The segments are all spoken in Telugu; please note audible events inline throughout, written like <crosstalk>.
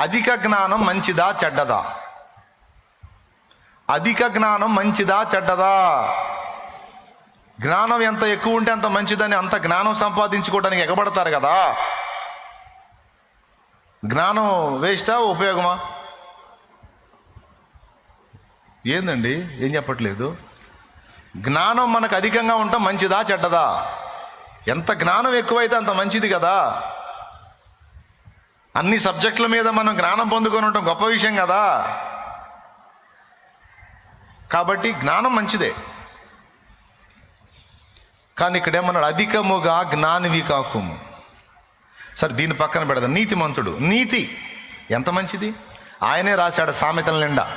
అధిక జ్ఞానం మంచిదా చెడ్డదా? అధిక జ్ఞానం మంచిదా చెడ్డదా? జ్ఞానం ఎంత ఎక్కువ ఉంటే అంత మంచిదని అంత జ్ఞానం సంపాదించుకోవడానికి ఎగబడతారు కదా. జ్ఞానం వేస్టా ఉపయోగమా? ఏందండి? ఏం చెప్పట్లేదు? జ్ఞానం మనకు అధికంగా ఉంటాం మంచిదా చెడ్డదా? ఎంత జ్ఞానం ఎక్కువైతే అంత మంచిది కదా. అన్ని సబ్జెక్టుల మీద మనం జ్ఞానం పొందుకొని ఉండటం గొప్ప విషయం కదా. కాబట్టి జ్ఞానం మంచిదే. కానీ ఇక్కడ ఏమన్నాడు? అధికముగా జ్ఞానివి కాకుము. సరే దీని పక్కన పెడదాం. నీతిమంతుడు. నీతి ఎంత మంచిది? ఆయనే రాశాడు సామెతల నిండా.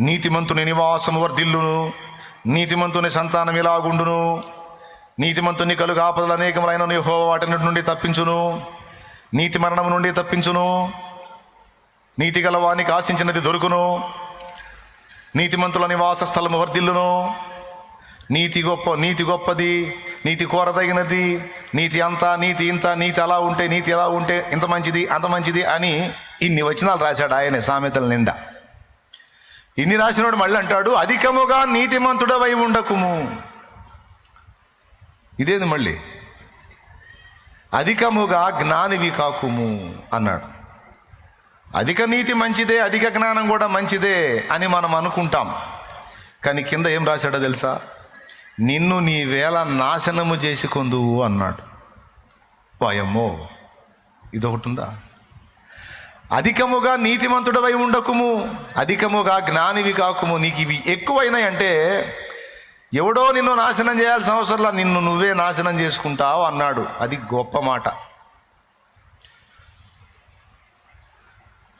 నీతిమంతుని నివాసము వర్ధిల్లును. నీతిమంతుని సంతానం ఇలాగుండును. నీతిమంతుని కలుగు ఆపదలు అనేకములైన హో వాటి నుండి తప్పించును. నీతి మరణం నుండి తప్పించును. నీతి గలవానికి ఆశించినది దొరుకును. నీతిమంతుల నివాస స్థలము వర్ధిల్లును. నీతి గొప్ప నీతి గొప్పది నీతి కోరదగినది నీతి అంత నీతి ఇంత నీతి అలా ఉంటే నీతి ఎలా ఉంటే ఇంత మంచిది అంత మంచిది అని ఇన్ని వచనాలు రాశాడు ఆయనే సామెతల నిండా ఇన్ని రాసినోడు మళ్ళీ అంటాడు అధికముగా నీతిమంతుడవై ఉండకుము. ఇదేది మళ్ళీ? అధికముగా జ్ఞానివి కాకుము అన్నాడు. అధిక నీతి మంచిదే అధిక జ్ఞానం కూడా మంచిదే అని మనం అనుకుంటాం. కానీ కింద ఏం రాశాడో తెలుసా? నిన్ను నీ వేళ నాశనము చేసుకుందువు అన్నాడు. వాయమ్మో ఇదొకటి ఉందా? అధికముగా నీతిమంతుడవై ఉండకుము అధికముగా జ్ఞానివి కాకుము. నీకు ఇవి ఎక్కువైనాయంటే ఎవడో నిన్ను నాశనం చేయాల్సిన అవసరంలా నిన్ను నువ్వే నాశనం చేసుకుంటావు అన్నాడు. అది గొప్ప మాట.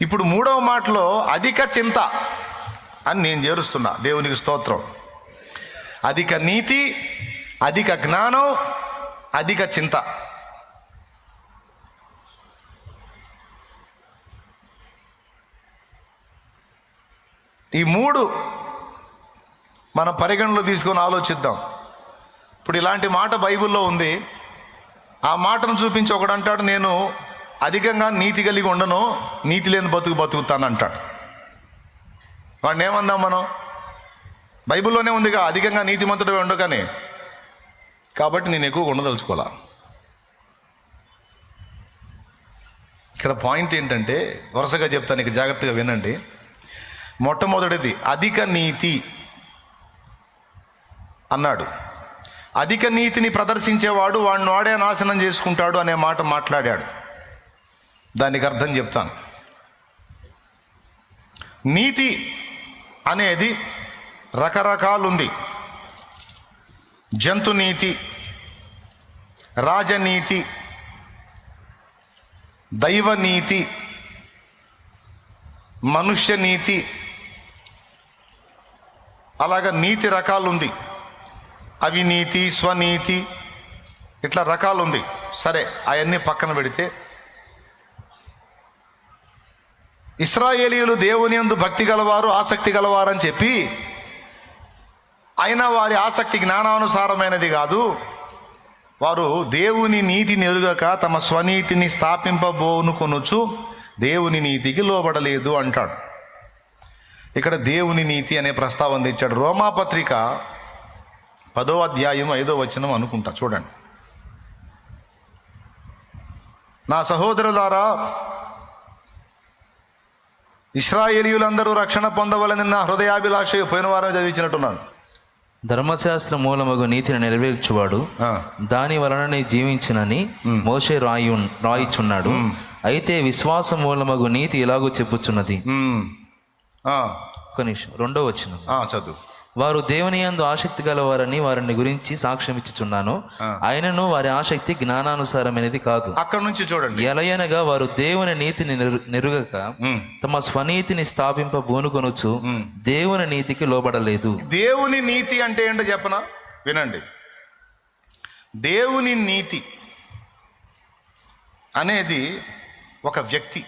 ఇప్పుడు మూడవ మాటలో అధిక చింత అని నేను చేరుస్తున్నా. దేవునికి స్తోత్రం. అధిక నీతి అధిక జ్ఞానం అధిక చింత. ఈ మూడు మనం పరిగణలో తీసుకొని ఆలోచిద్దాం. ఇప్పుడు ఇలాంటి మాట బైబిల్లో ఉంది. ఆ మాటను చూపించి ఒకడు అంటాడు నేను అధికంగా నీతి కలిగి ఉండను నీతి లేని బతుకు బతుకుతాను అంటాడు వాడిని ఏమందాం మనం? బైబిల్లోనే ఉందిగా అధికంగా నీతిమంతుడు ఉండకని కాబట్టి నేను ఎక్కువ ఉండదలుచుకోవాలా ఇక్కడ పాయింట్ ఏంటంటే వరుసగా చెప్తాను ఇక జాగ్రత్తగా వినండి. మొట్టమొదటిది అధిక నీతి. అన్నాడు. అధిక నీతిని ప్రదర్శించేవాడు వాడిని వాడే నాశనం చేసుకుంటాడు అనే మాట మాట్లాడాడు. దానికి అర్థం చెప్తాను. నీతి అనేది రకరకాలుంది. జంతు నీతి రాజనీతి దైవ నీతి మనుష్య నీతి అలాగ నీతి రకాలుంది. అవినీతి స్వనీతి ఇట్లా రకాలు ఉంది సరే అవన్నీ పక్కన పెడితే ఇస్రాయేలీలు దేవుని యందు భక్తి గలవారు ఆసక్తి గలవారని చెప్పి అయినా వారి ఆసక్తి జ్ఞానానుసారమైనది కాదు. వారు దేవుని నీతిని ఎరుగక తమ స్వనీతిని స్థాపింపబోనుకొనొచ్చు దేవుని నీతికి లోబడలేదు అంటాడు. ఇక్కడ దేవుని నీతి అనే ప్రస్తావన తెచ్చాడు. రోమాపత్రిక పదో అధ్యాయం ఐదో వచనం అనుకుంటా చూడండి. నా సహోదరులారా ఇస్రాయేలీయులందరూ రక్షణ పొందవలని నా హృదయాభిలాష పోయిన వారం చదివించినట్టున్నాను ధర్మశాస్త్ర మూలమగు నీతిని నెరవేర్చువాడు. దాని వలననే జీవించునని మోషే రాయి రాయిచున్నాడు. అయితే విశ్వాస మూలమగు నీతి ఎలాగో చెప్పుచున్నది? ఒక నిమిషం రెండో వచ్చిన చదువు. వారు దేవుని యందు ఆసక్తి గలవారని వారిని గురించి సాక్ష్యం ఇచ్చుచున్నాను. ఆయనను వారి ఆసక్తి జ్ఞానానుసారమైనది కాదు. అక్కడ నుంచి చూడండి. ఎలయనగా వారు దేవుని నీతిని నిరు- నిరుగక. తమ స్వనీతిని స్థాపింప బూనుకొనుచు దేవుని నీతికి లోబడలేదు. దేవుని నీతి అంటే ఏంటో చెప్పనా? వినండి. దేవుని నీతి అనేది ఒక వ్యక్తి.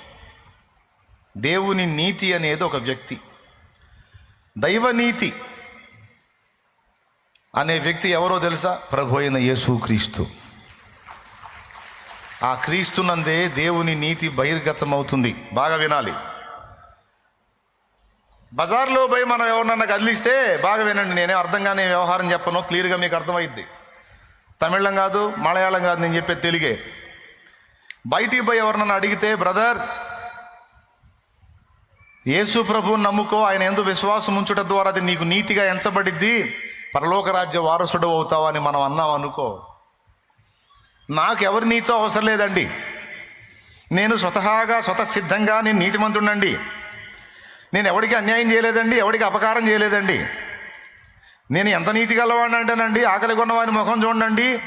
దేవుని నీతి అనేది ఒక వ్యక్తి. దైవనీతి అనే వ్యక్తి ఎవరో తెలుసా? ప్రభు అయిన యేసుక్రీస్తు ఆ క్రీస్తునందే దేవుని నీతి బహిర్గతమవుతుంది. బాగా వినాలి. బజార్లో పోయి మనం ఎవరినన్నా కదిలిస్తే బాగా వినండి నేనే అర్థంగానే వ్యవహారం చెప్పను క్లియర్గా మీకు అర్థమైద్ది. తమిళం కాదు మలయాళం కాదు నేను చెప్పేది తెలుగే. బయటికి పోయి ఎవరినన్నా అడిగితే బ్రదర్ యేసు ప్రభువుని నమ్ముకో ఆయన ఎందు విశ్వాసం ఉంచుట ద్వారా అది నీకు నీతిగా ఎంచబడిద్ది. పరలోక రాజ్య వారసుడు అవుతావని మనం అన్నాం అనుకో. నాకు ఎవరి నీతో అవసరం లేదండి. నేను స్వతహాగా స్వతసిద్ధంగా నేను నీతిమంతుడండి నేను ఎవరికి అన్యాయం చేయలేదండి ఎవరికి అపకారం చేయలేదండి. నేను ఎంత నీతి గలవాడిని అంటేనండి ఆకలి కొన్నవాని ముఖం చూడండి.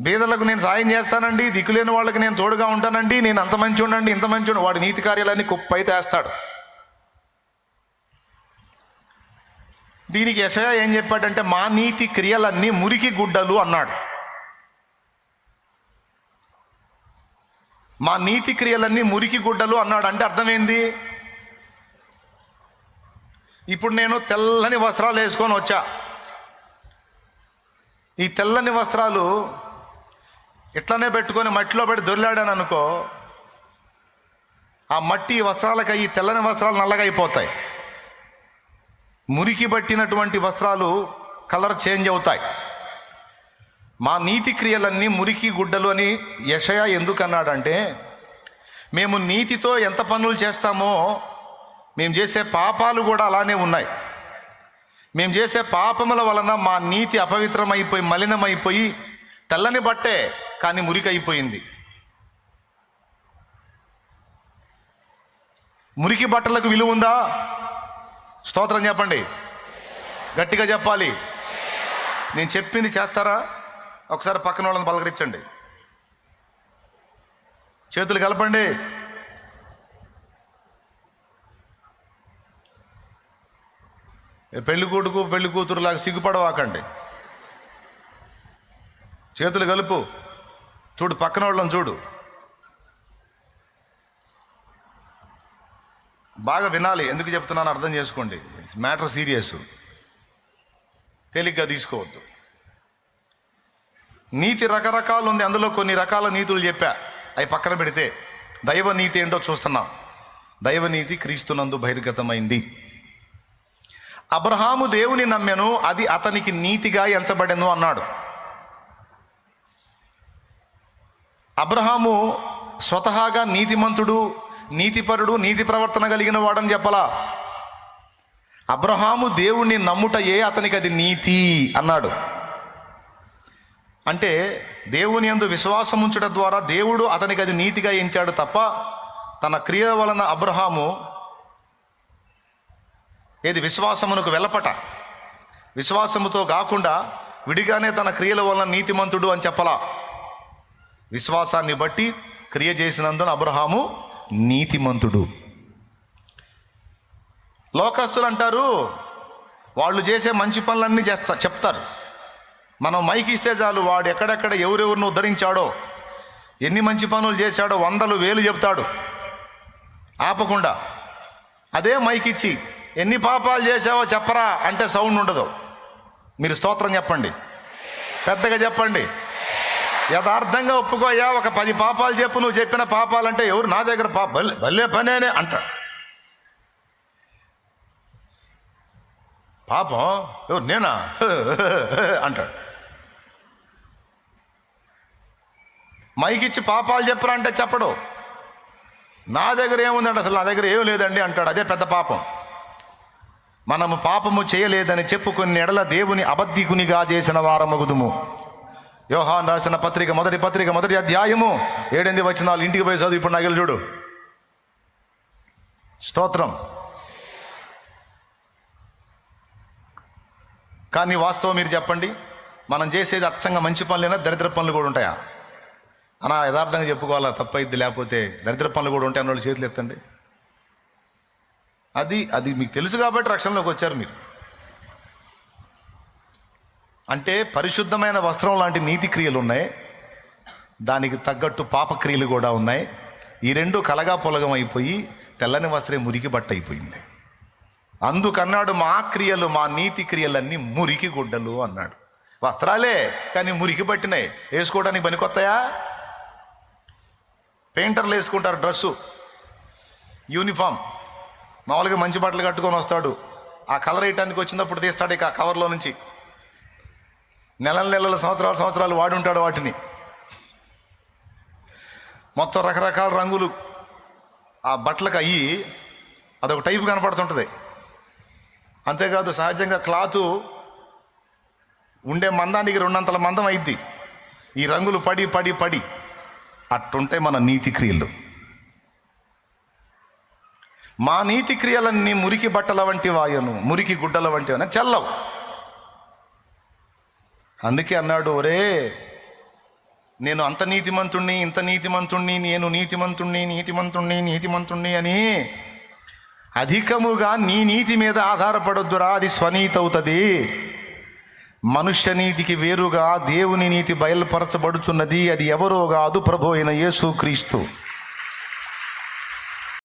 బీదలకు నేను సాయం చేస్తానండి దిక్కులేని వాళ్ళకి నేను తోడుగా ఉంటానండి నేను అంత మంచి ఉండండి ఇంత మంచి ఉండండి. వాడి నీతి కార్యాలన్నీ కుప్పై తెస్తాడు. దీనికి యశయ ఏం చెప్పాడంటే మా నీతి క్రియలన్నీ మురికి గుడ్డలు అన్నాడు. మా నీతి క్రియలన్నీ మురికి గుడ్డలు అన్నాడు. అంటే అర్థమైంది? ఇప్పుడు నేను తెల్లని వస్త్రాలు వేసుకొని వచ్చా. ఈ తెల్లని వస్త్రాలు ఇట్లనే పెట్టుకొని మట్టిలో పెట్టి దొరిలాడాను అనుకో ఆ మట్టి వస్త్రాలకై ఈ తెల్లని వస్త్రాలు నల్లగా అయిపోతాయి. మురికి పట్టినటువంటి వస్త్రాలు కలర్ చేంజ్ అవుతాయి. మా నీతి క్రియలన్నీ మురికి గుడ్డలు అని యషయ ఎందుకన్నాడంటే మేము నీతితో ఎంత పనులు చేస్తామో మేము చేసే పాపాలు కూడా అలానే ఉన్నాయి. మేము చేసే పాపముల వలన మా నీతి అపవిత్రమైపోయి మలినమైపోయి తెల్లని బట్టే కానీ మురికి అయిపోయింది మురికి బట్టలకు విలువ ఉందా? స్తోత్రం చెప్పండి. గట్టిగా చెప్పాలి. నేను చెప్పింది చేస్తారా? ఒకసారి పక్కన వాళ్ళని పలకరించండి. చేతులు కలపండి. పెళ్ళి కొడుకు పెళ్ళి కూతురులాగా సిగ్గుపడవాకండి. చేతులు కలుపు. చూడు పక్కన వాళ్ళని చూడు. బాగా వినాలి. ఎందుకు చెప్తున్నాను అర్థం చేసుకోండి. మ్యాటర్ సీరియస్ తేలిగ్గా తీసుకోవద్దు. నీతి రకరకాలు ఉంది. అందులో కొన్ని రకాల నీతులు చెప్పా. అవి పక్కన పెడితే దైవ నీతి ఏంటో చూస్తున్నాం. దైవ నీతి క్రీస్తునందు బహిర్గతమైంది. అబ్రహాము దేవుని నమ్మెను. అది అతనికి నీతిగా ఎంచబడెను అన్నాడు. అబ్రహాము స్వతహాగా నీతిమంతుడు నీతిపరుడు నీతి ప్రవర్తన కలిగిన వాడని చెప్పలా? అబ్రహాము దేవుణ్ణి నమ్ముటయే అతనికి అది నీతి అన్నాడు. అంటే దేవుని యందు విశ్వాసం ఉంచడం ద్వారా దేవుడు అతనికి అది నీతిగా ఎంచాడు తప్ప తన క్రియల వలన అబ్రహాము ఏది విశ్వాసమునకు వెలపట విశ్వాసముతో కాకుండా విడిగానే తన క్రియల వలన నీతిమంతుడు అని చెప్పలా? విశ్వాసాన్ని బట్టి క్రియ చేసినందున అబ్రహాము నీతిమంతుడు. లోకస్తులు అంటారు వాళ్ళు చేసే మంచి పనులన్నీ చేస్తా చెప్తారు. మనం మైకి ఇస్తే చాలు వాడు ఎక్కడెక్కడ ఎవరెవరిని ఉద్ధరించాడో ఎన్ని మంచి పనులు చేశాడో వందలు వేలు చెప్తాడు ఆపకుండా అదే మైక్ ఇచ్చి ఎన్ని పాపాలు చేసావో చెప్పరా అంటే సౌండ్ ఉండదు. మీరు స్తోత్రం చెప్పండి. పెద్దగా చెప్పండి. యథార్థంగా ఒప్పుకోయా ఒక పది పాపాలు చెప్పు నువ్వు చెప్పిన పాపాలంటే ఎవరు నా దగ్గర పాప భలే భలే పనేనే అంటాడు. పాపం? ఎవరు నేనా? <laughs> అంటాడు. మైకిచ్చి పాపాలు చెప్పరా అంటే చెప్పడు. నా దగ్గర ఏముందండి అసలు నా దగ్గర ఏం లేదండి అంటాడు. అదే పెద్ద పాపం. మనము పాపము చేయలేదని చెప్పుకుని ఎడల దేవుని అబద్ధికునిగా చేసిన వారమగుదుము. యోహాన్ రాసిన పత్రిక మొదటి పత్రిక మొదటి అధ్యాయము. ఏడెనిమిది వచనాలు. ఇంటికి పోయి చదువు. ఇప్పుడు నగలు చూడు. స్తోత్రం. కానీ వాస్తవం మీరు చెప్పండి. మనం చేసేది అచ్చంగా మంచి పనులైనా దరిద్ర పనులు కూడా ఉంటాయా? అనా యథార్థంగా చెప్పుకోవాలా? తప్పైద్ది. లేకపోతే దరిద్ర పనులు కూడా ఉంటాయి అన్న చేతులు ఎత్తండి. అది అది మీకు తెలుసు కాబట్టి రక్షణలోకి వచ్చారు మీరు. అంటే పరిశుద్ధమైన వస్త్రం లాంటి నీతి క్రియలు ఉన్నాయి. దానికి తగ్గట్టు పాపక్రియలు కూడా ఉన్నాయి. ఈ రెండు కలగా పొలగం అయిపోయి తెల్లని వస్త్రం మురికి బట్ట అయిపోయింది. అందుకన్నాడు మా క్రియలు మా నీతి క్రియలన్నీ మురికి గుడ్డలు అన్నాడు. వస్త్రాలే కానీ మురికి పట్టినాయి. వేసుకోవడానికి పనికొత్తాయా? పెయింటర్లు వేసుకుంటారు డ్రెస్సు. యూనిఫామ్. మామూలుగా మంచి బట్టలు కట్టుకొని వస్తాడు. ఆ కలర్ వేయటానికి వచ్చినప్పుడు తీస్తాడు ఇక ఆ కవర్లో నుంచి. నెలల నెలల సంవత్సరాలు సంవత్సరాలు వాడి ఉంటాడు వాటిని. మొత్తం రకరకాల రంగులు ఆ బట్టలకు అయ్యి అదొక టైపు కనపడుతుంటుంది. అంతేకాదు సహజంగా క్లాతు ఉండే మందానికి రెండంతల మందం అయిద్ది. ఈ రంగులు పడి పడి పడి అట్టుంటే మన నీతి క్రియలు. మా నీతి క్రియలన్నీ మురికి బట్టల వంటి వాయను మురికి గుడ్డల వంటి అని చల్లవు. అందుకే అన్నాడు ఒరే నేను అంత నీతిమంతుణ్ణి ఇంత నీతిమంతుణ్ణి నేను నీతిమంతుణ్ణి నీతిమంతుణ్ణి నీతిమంతుణ్ణి అని అధికముగా నీ నీతి మీద ఆధారపడొద్దురా అది స్వనీతి అవుతుంది. మనుష్య నీతికి వేరుగా దేవుని నీతి బయలుపరచబడుతున్నది అది ఎవరో కాదు ప్రభు అయిన యేసు క్రీస్తు